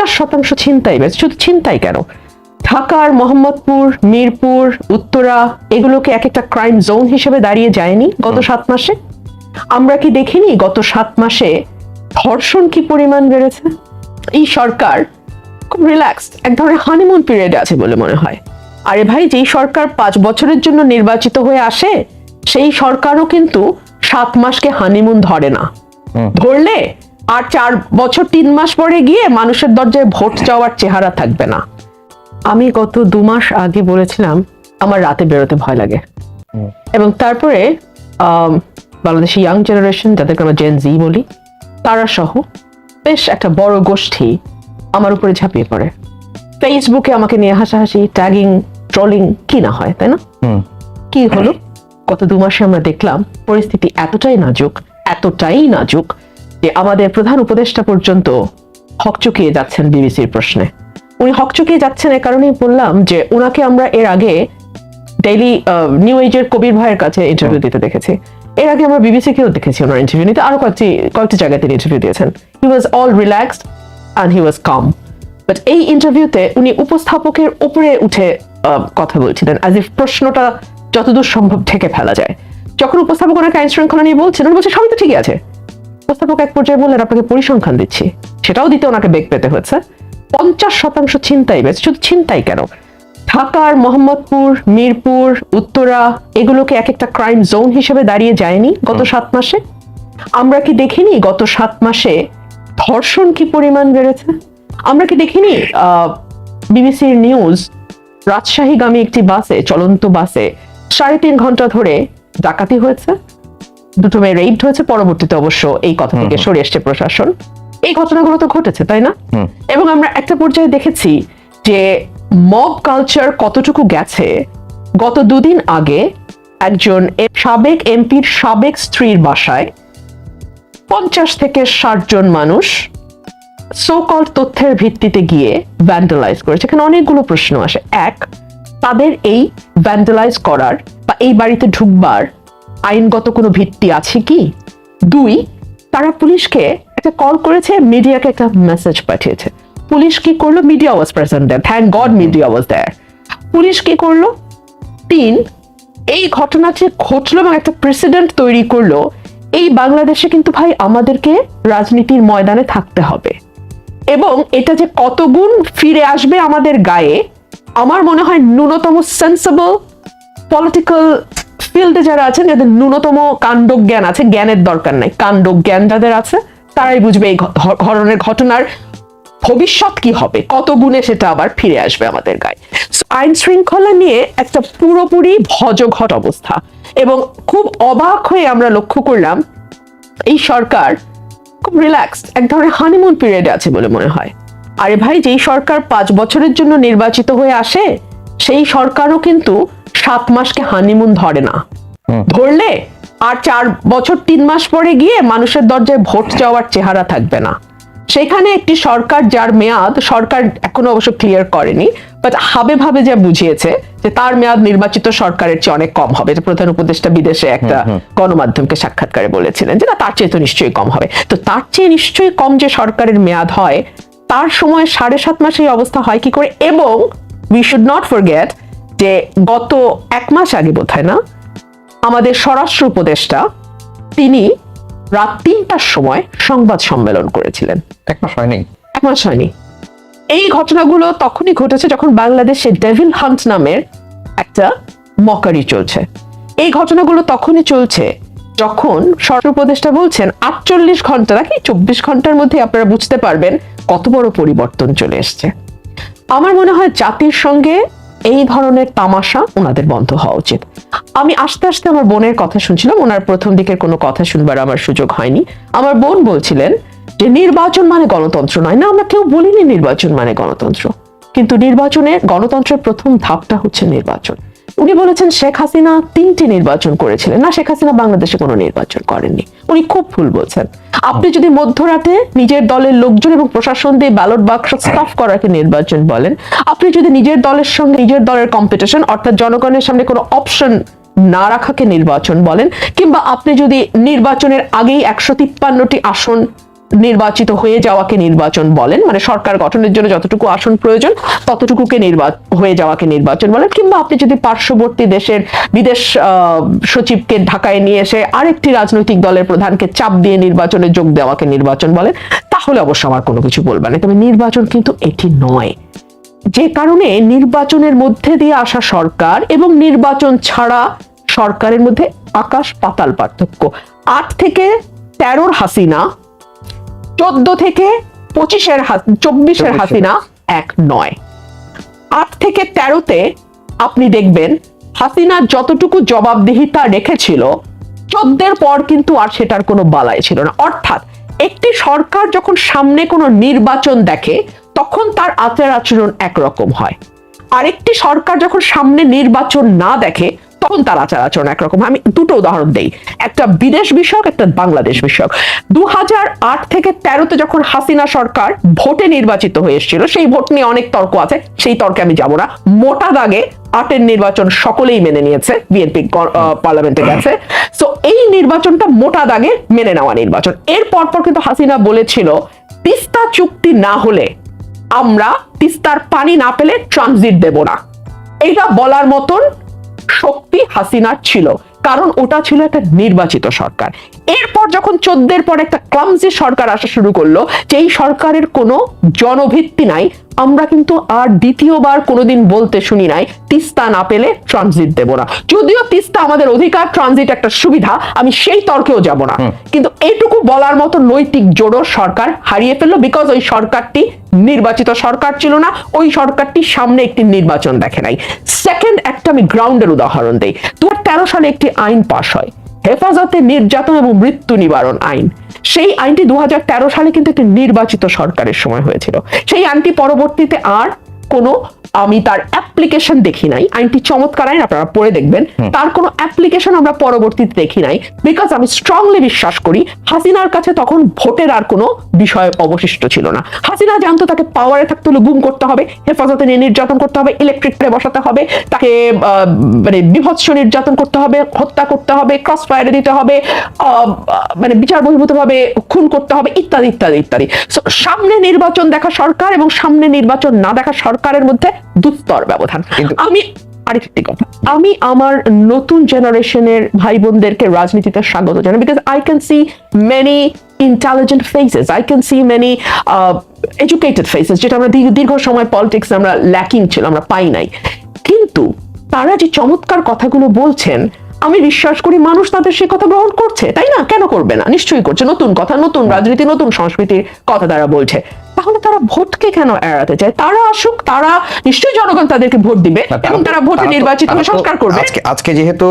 পঞ্চাশ শতাংশ ছিনতাই বেশ শুধু ছিনতাই কেন? ঢাকার মোহাম্মদপুর মিরপুর উত্তরা এগুলোকে এক একটা ক্রাইম জোন হিসেবে দাঁড়িয়ে যায়নি গত সাত মাসে। আমরা কি দেখিনি গত সাত মাসে ধর্ষণ কি পরিমাণ বেড়েছে? এই সরকার খুব রিল্যাক্স এক ধরনের হানিমুন পিরিয়ডে আছে বলে মনে হয়। আরে ভাই যেই সরকার পাঁচ বছরের জন্য নির্বাচিত হয়ে আসে সেই সরকারও কিন্তু সাত মাসকে হানিমুন ধরে না। ধরলে আর চার বছর তিন মাস পরে গিয়ে মানুষের দরজায় ভোট চাওয়ার চেহারা থাকবে না। আমি গত দু মাস আগে বলেছিলাম আমার রাতে বেরোতে ভয় লাগে। এবং তারপরে বাংলাদেশি ইয়াং জেনারেশন যাদেরকে আমরা জেন জি বলি তারা সহ বেশ একটা বড় গোষ্ঠী আমার উপরে ঝাঁপিয়ে পড়ে। ফেসবুকে আমাকে নিয়ে হাসাহাসি ট্যাগিং ট্রলিং কি না হয় তাই না? কি হলো? গত দু মাসে আমরা দেখলাম পরিস্থিতি এতটাই নাজুক এতটাই নাজুক যে আমাদের প্রধান উপদেষ্টা পর্যন্ত হকচকিয়ে যাচ্ছেন বিবিসির প্রশ্নে। উনি হকচকিয়ে যাচ্ছেন এ কারণেই বললাম যে ওনাকে আমরা এর আগে ডেইলি নিউ এজের কবির ভাইয়ের কাছে ইন্টারভিউ দিতে দেখেছি। এর আগে আমরা বিবিসি কেও দেখেছি ওনার ইন্টারভিউ নিতে। আরও কয়েকটি কয়েকটি জায়গায় তিনি ইন্টারভিউ দিয়েছেন। He was all relaxed and he was calm but এই ইন্টারভিউতে উনি উপস্থাপকের উপরে উঠে কথা বলছিলেন অ্যাজ ইফ প্রশ্নটা যতদূর সম্ভব ঠেকে ফেলা যায়। যখন উপস্থাপক ওনাকে আইন শৃঙ্খলা নিয়ে বলছেন উনি বলছে সবই তো ঠিকই আছে। উপস্থাপক এক পর্যায়ে বললেন আপনাকে পরিসংখ্যান দিচ্ছি। সেটাও দিতে ওনাকে বেগ পেতে হয়েছে। পঞ্চাশ শতাংশ ছিনতাই বেশ শুধু ছিনতাই কেন? ঢাকার মোহাম্মদপুর মিরপুর উত্তরা এগুলোকে এক একটা ক্রাইম জোন হিসেবে দাঁড়িয়ে যায়নি গত সাত মাসে। আমরা কি দেখিনি গত সাত মাসে ধর্ষণ কি পরিমাণ বেড়েছে? আমরা কি দেখিনি বিবিসির নিউজ রাজশাহীগামী একটি বাসে চলন্ত বাসে সাড়ে তিন ঘণ্টা ধরে ডাকাতি হয়েছে? দুটো মেয়ে রেপড হয়েছে পরবর্তীতে অবশ্য এই কথা থেকে সরে এসছে প্রশাসন। এই ঘটনাগুলো তো ঘটেছে তাই না? এবং আমরা একটা পর্যায়ে দেখেছি যে মব কালচার কতটুকু গেছে। গত দুদিন আগে একজন সাবেক এমপির সাবেক স্ত্রীর বাসায় পঞ্চাশ থেকে ষাট জন মানুষ সোকল তথ্যের ভিত্তিতে গিয়ে ভ্যান্ডালাইজ করেছে। এখানে অনেকগুলো প্রশ্ন আসে। এক তাদের এই ভ্যান্ডালাইজ করার বা এই বাড়িতে ঢুকবার আইনগত কোনো ভিত্তি আছে কি? দুই, তারা পুলিশকে একটা কল করেছে মিডিয়াকে একটা মেসেজ পাঠিয়েছে। পুলিশ কি করল? Media was present there thank God media was there police কি করল? তিন, এই ঘটনাটি ঘটলো এবং একটা প্রেসিডেন্ট তৈরি করল, এই বাংলাদেশে কিন্তু ভাই আমাদেরকে রাজনীতির ময়দানে থাকতে হবে। এবং এটা যে কত গুণ ফিরে আসবে আমাদের গায়ে, আমার মনে হয় ন্যূনতম সেন্সেবল পলিটিক্যাল ফিল্ডে যারা আছেন, যাদের ন্যূনতম কাণ্ডজ্ঞান আছে, জ্ঞানের দরকার নাই। কাণ্ডজ্ঞান যাদের আছে, তারাই বুঝবে এই ধরনের ঘটনার ভবিষ্যৎ কি হবে, কত গুণে সেটা আবার ফিরে আসবে আমাদের গায়ে। আইন শৃঙ্খলা নিয়ে একটা পুরোপুরি ভজঘট অবস্থা। এবং খুব অবাক হয়ে আমরা লক্ষ্য করলাম, এই সরকার খুব রিল্যাক্সড এক ধরনের হানিমুন পিরিয়ডে আছে বলে মনে হয়। আরে ভাই, যেই সরকার পাঁচ বছরের জন্য নির্বাচিত হয়ে আসে, সেই সরকারও কিন্তু সাত মাসকে হানিমুন ধরে না। ধরলে আর চার বছর তিন মাস পরে গিয়ে মানুষের দরজায় ভোট চাওয়ার চেহারা থাকবে না। সেখানে একটি সরকার যার মেয়াদ সরকার এখনও অবশ্য ক্লিয়ার করেনি বাট হাবে ভাবে যা বুঝিয়েছে যে তার মেয়াদ নির্বাচিত সরকারের চেয়ে অনেক কম হবে। প্রধান উপদেষ্টা বিদেশে একটা গণমাধ্যমকে সাক্ষাৎকারে বলেছিলেন যে না তার চেয়ে তো নিশ্চয়ই কম হবে। তো তার চেয়ে নিশ্চয়ই কম যে সরকারের মেয়াদ হয় তার সময় সাড়ে সাত মাসে এই অবস্থা হয় কি করে? এবং উই শুড নট ফরগেট যে গত এক মাস আগে বোধ হয় না আমাদের স্বরাষ্ট্র উপদেষ্টা তিনি রাত তিনটার সময় সংবাদ সম্মেলন করেছিলেন। এক মাস হয়নি। এক মাস হয়নি। এই ঘটনাগুলো তখনই ঘটেছে যখন বাংলাদেশে ডেভিল হান্ট নামের একটা মকারি চলছে। এই ঘটনাগুলো তখনই চলছে যখন স্বরাষ্ট্র উপদেষ্টা বলছেন আটচল্লিশ ঘণ্টা নাকি চব্বিশ ঘণ্টার মধ্যে আপনারা বুঝতে পারবেন কত বড় পরিবর্তন চলে এসছে। আমার মনে হয় জাতির সঙ্গে এই ধরনের তামাশা ওনাদের বন্ধ হওয়া উচিত। আমি আস্তে আস্তে আমার বোনের কথা শুনছিলাম, ওনার প্রথম দিকের কোনো কথা শুনবার আমার সুযোগ হয়নি। আমার বোন বলছিলেন যে, নির্বাচন মানে গণতন্ত্র নয়। না, আমরা কেউ বলিনি নির্বাচন মানে গণতন্ত্র। কিন্তু নির্বাচনে গণতন্ত্রের প্রথম ধাপটা হচ্ছে নির্বাচন। উনি বলেছেন শেখ হাসিনা তিনটি নির্বাচন করেছিলেন। না, শেখ হাসিনা বাংলাদেশে কোনো নির্বাচন করেননি। উনি খুব ভুল বলছেন। আপনি যদি মধ্যরাতে নিজের দলের লোকজন এবং প্রশাসন দিয়ে ব্যালট বাক্স স্টাফ করাকে নির্বাচন বলেন, আপনি যদি নিজের দলের সঙ্গে নিজের দলের কম্পিটিশন অর্থাৎ জনগণের সামনে কোনো অপশন না রাখাকে নির্বাচন বলেন, কিংবা আপনি যদি নির্বাচনের আগেই একশো তিপ্পান্নটি আসন নির্বাচিত হয়ে যাওয়াকে নির্বাচন বলেন। মানে সরকার গঠনের জন্য যতটুকু আসন প্রয়োজন, ততটুকুকে নির্বাচন হয়ে যাওয়াকে নির্বাচন বলেন। কিংবা আপনি যদি পার্শ্ববর্তী দেশের বিদেশ সচিবকে ঢাকায় নিয়ে এসে আরেকটি রাজনৈতিক দলের প্রধানকে চাপ দিয়ে নির্বাচনে যোগ দেওয়াকে নির্বাচন বলেন, তাহলে অবশ্য আমার কোনো কিছু বলবে না। তবে নির্বাচন কিন্তু এটি নয়। যে কারণে নির্বাচনের মধ্যে দিয়ে আসা সরকার এবং নির্বাচন ছাড়া সরকারের মধ্যে আকাশ পাতাল পার্থক্য। আট থেকে তেরোর হাসিনা চোদ্দ থেকে পঁচিশের চব্বিশের 24 হাসিনা এক নয়। আট থেকে তেরোতে আপনি দেখবেন হাসিনা যতটুকু জবাবদিহিতা রেখেছিল চোদ্দের পর কিন্তু আর সেটার কোনো বালাই ছিল না। অর্থাৎ একটি সরকার যখন সামনে কোনো নির্বাচন দেখে তখন তার আচার আচরণ একরকম হয়। আরেকটি সরকার যখন সামনে নির্বাচন না দেখে তখন তার আচার আচরণ একরকম। আমি দুটো উদাহরণ দেই। একটা বিদেশ বিষয়ক, একটা বাংলাদেশ বিষয়ক। দু থেকে তেরোতে যখন হাসিনা সরকার ভোটে নির্বাচিত হয়ে এসেছিল, সেই ভোট নিয়ে অনেক তর্ক আছে, সেই তর্কে আমি যাব না। মোটা দাগে আটের নির্বাচন সকলেই মেনে নিয়েছে বিএনপি পার্লামেন্টে গেছে। সো এই নির্বাচনটা মোটা দাগে মেনে নেওয়া নির্বাচন। এর পর পর কিন্তু হাসিনা বলেছিল, তিস্তা চুক্তি না হলে আমরা তিস্তার পানি না পেলে ট্রানজিট দেব না। এইটা বলার মতন শক্তি হাসিনার ছিল। কারণ ওটা ছিল একটা নির্বাচিত সরকার। এরপর যখন চোদ্দের পর একটা ক্লামজি সরকার আসা শুরু করল যে এই সরকারের কোনো জনভিত্তি নাই আমরা কিন্তু আর দ্বিতীয়বার কোনোদিন বলতে শুনি নাই তিস্তা না পেলে ট্রানজিট দেব না। যদিও তিস্তা আমাদের অধিকার ট্রানজিট একটা সুবিধা আমি সেই তর্কেও যাব না। কিন্তু এইটুকু বলার মতো নৈতিক জোড়ো সরকার হারিয়ে ফেলল বিকজ ওই সরকারটি নির্বাচিত সরকার ছিল না ওই সরকারটি সামনে একটি নির্বাচন দেখে নাই। সেকেন্ড একটা আমি গ্রাউন্ডের উদাহরণ দেই। দু সালে একটি আইন পাশ হয়। হেফাজতে নির্যাতন এবং মৃত্যু নিবারণ আইন। সেই আইনটি দু হাজার তেরো সালে কিন্তু একটি নির্বাচিত সরকারের সময় হয়েছিল। সেই আইনটি পরবর্তীতে আর কোনো আমি তার অ্যাপ্লিকেশন দেখি নাই। আইনটি চমৎকার আইন আপনারা পড়ে দেখবেন। তার কোনো অ্যাপ্লিকেশন আমরা পরবর্তীতে দেখি নাই বিকজ আমি স্ট্রংলি বিশ্বাস করি হাসিনার কাছে তখন ভোটের আর কোনো বিষয় অবশিষ্ট ছিল না। হাসিনা জানতো তাকে পাওয়ারে থাকতে হলে গুম করতে হবে হেফাজতে নিয়ে নির্যাতন করতে হবে ইলেকট্রিক বসাতে হবে তাকে মানে বিভৎস নির্যাতন করতে হবে হত্যা করতে হবে ক্রস ফায়ারে দিতে হবে আহ, মানে বিচার বহির্ভূতভাবে খুন করতে হবে ইত্যাদি ইত্যাদি ইত্যাদি। সামনে নির্বাচন দেখা সরকার এবং সামনে নির্বাচন না দেখা সরকারের মধ্যে দুস্তর ব্যবধান। কিন্তু- আমি আরেকটি কথা। আমি আমার নতুন জেনারেশনের ভাই বোনদেরকে রাজনীতিতে স্বাগত জানাই because I can see many intelligent faces I can see many educated faces যেটা আমরা দীর্ঘ- দীর্ঘ সময় পলিটিক্স আমরা ল্যাকিং ছিল আমরা পাই নাই। কিন্তু তারা যে চমৎকার কথাগুলো বলছেন আমি বিশ্বাস করি মানুষ তাদের সেই কথা গ্রহণ করছে তাই না? কেন করবে না? নিশ্চয়ই করছে। নতুন কথা নতুন রাজনীতি নতুন সংস্কৃতির কথা তারা বলছে। তাহলে তারা ভোটকে কেন এড়াতে চায়? তারা আসুক তারা নিশ্চয়ই জনগণ তাদেরকে ভোট দিবে এবং তারা ভোটে নির্বাচিত হয়ে সংস্কার করবে। আজকে আজকে যেহেতু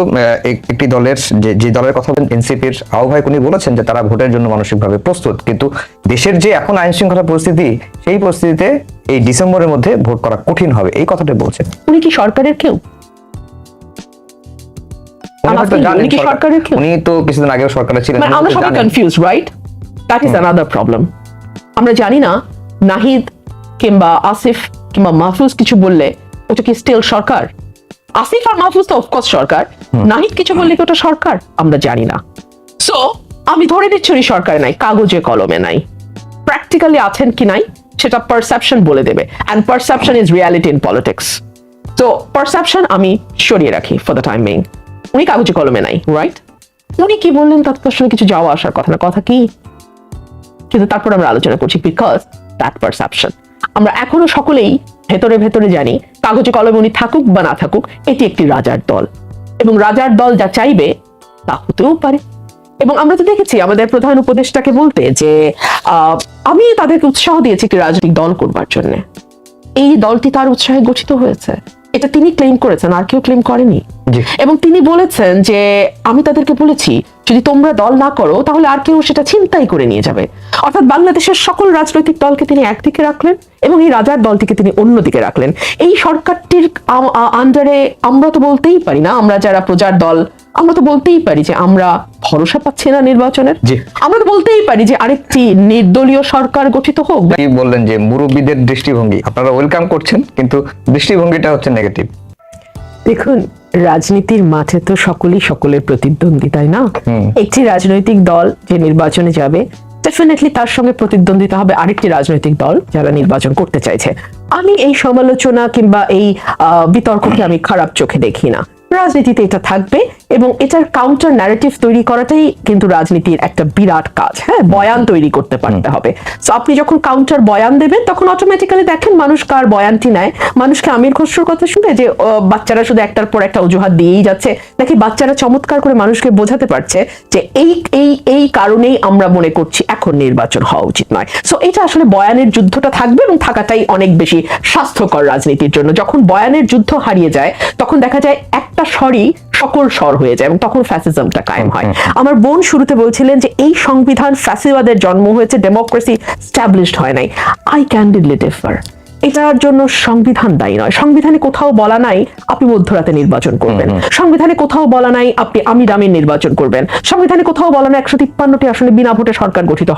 একটি দলের যে যে দলের কথা বলেন এনসিপির আহ্বায়ক উনি বলেছেন যে তারা ভোটের জন্য মানসিকভাবে প্রস্তুত। কিন্তু দেশের যে এখন আইন শৃঙ্খলা পরিস্থিতি সেই পরিস্থিতিতে এই ডিসেম্বরের মধ্যে ভোট করা কঠিন হবে। এই কথাটা বলছেন। উনি কি সরকারের কেউ? উনি তো কিছুদিন আগেও সরকারে ছিলেন মানে আমরা সবাই confuse right that is another problem আমরা জানি না নাহিদ কিংবা আসিফ কিংবা মাহফুজ কিছু বললে ওটা কি স্টিল সরকার? আসিফ আর মাহফুজ তো অফকোর্স সরকার। নাহিদ কিছু বললে কি ওটা সরকার? আমরা জানি না। সো আমি ধরে নিচ্ছি উনি সরকারে নাই কাগজে কলমে নাই। প্র্যাকটিক্যালি আছেন কি নাই সেটা পারসেপশন বলে দেবে। And perception is reality in politics তো পারসেপশন আমি সরিয়ে রাখি ফর দ্য টাইম বিং উনি কাগজে কলমে নাই রাইট উনি কি বললেন? তাতে তো আসলে কিছু যাওয়া আসার কথা না, কথা কি? কিন্তু তারপর আমরা আলোচনা করছি বিকজ দ্যাট পারসেপশন আমরা এখনও সকলেই ভেতরে ভেতরে জানি, কাগজে কলমে উনি থাকুক বা না থাকুক, এটি একটি রাজার দল। এবং রাজার দল যা চাইবে, তা হতেও পারে। এবং আমরা তো দেখেছি, আমাদের প্রধান উপদেষ্টাকে বলতে যে আমি তাদেরকে উৎসাহ দিয়েছি একটি রাজনৈতিক দল করবার জন্য। এই দলটি তার উৎসাহে গঠিত হয়েছে। এটা তিনি ক্লেম করেছেন আর কেউ ক্লেম করেনি। এবং তিনি বলেছেন যে আমি তাদেরকে বলেছি যদি তোমরা দল না করো তাহলে আর কেউ সেটা চিন্তাই করে নিয়ে যাবে। অর্থাৎ বাংলাদেশের সকল রাজনৈতিক দলকে তিনি একদিকে রাখলেন এবং এই রাজার দলটিকে তিনি অন্যদিকে রাখলেন। এই সরকারটির আন্ডারে আমরা তো বলতেই পারি না আমরা যারা প্রজার দল আমরা তো বলতেই পারি যে আমরা ভরসা পাচ্ছি না নির্বাচনের। আমরা তো বলতেই পারি যে আরেকটি নির্দলীয় সরকার গঠিত হোক। বললেন যে মুরব্বীদের দৃষ্টিভঙ্গি আপনারা ওয়েলকাম করছেন কিন্তু দৃষ্টিভঙ্গিটা হচ্ছে নেগেটিভ দেখুন রাজনীতির মাঠে তো সকলেই সকলের প্রতিদ্বন্দ্বী তাই না? একটি রাজনৈতিক দল যে নির্বাচনে যাবে ডেফিনেটলি তার সঙ্গে প্রতিদ্বন্দ্বিতা হবে আরেকটি রাজনৈতিক দল যারা নির্বাচন করতে চাইছে। আমি এই সমালোচনা কিংবা এই বিতর্ককে আমি খারাপ চোখে দেখি না। রাজনীতিতে এটা থাকবে এবং এটার কাউন্টার ন্যারেটিভ তৈরি করাটাই কিন্তু রাজনীতির একটা বিরাট কাজ। হ্যাঁ বয়ান তৈরি করতে পারতে হবে। তো আপনি যখন কাউন্টার বয়ান দেবেন তখন অটোমেটিক্যালি দেখেন মানুষ কার বয়ানটি নেয়। মানুষকে আমির খসরুর কথা শুনে যে বাচ্চারা শুধু একটার পর একটা অজুহাত দিয়েই যাচ্ছে। নাকি বাচ্চারা চমৎকার করে মানুষকে বোঝাতে পারছে যে এই এই এই কারণেই আমরা মনে করছি এখন নির্বাচন হওয়া উচিত নয়। সো এটা আসলে বয়ানের যুদ্ধটা থাকবে এবং থাকাটাই অনেক বেশি স্বাস্থ্যকর রাজনীতির জন্য। যখন বয়ানের যুদ্ধ হারিয়ে যায় তখন দেখা যায় একটা স্বরই সকল স্বর হয়ে যায় এবং তখন ফ্যাসিজমটা কায়েম হয়। আমার বোন শুরুতে বলছিলেন যে এই সংবিধান ফ্যাসিবাদের জন্ম হয়েছে ডেমোক্রেসি স্ট্যাবলিশড হয় নাই। আই ক্যান্ডিডলি ডিফার এটার জন্য সংবিধান দায়ী নয়। সংবিধানে কোথাও বলা নাই আপনি মধ্যরাতে নির্বাচন করবেন। সংবিধানে কোথাও বলা নাই আপনি আমি দামের নির্বাচন করবেন। সংবিধানে কোথাও বলা নাই একশো তিপ্পান্নটি আসলে বিনা ভোটে সরকার গঠিত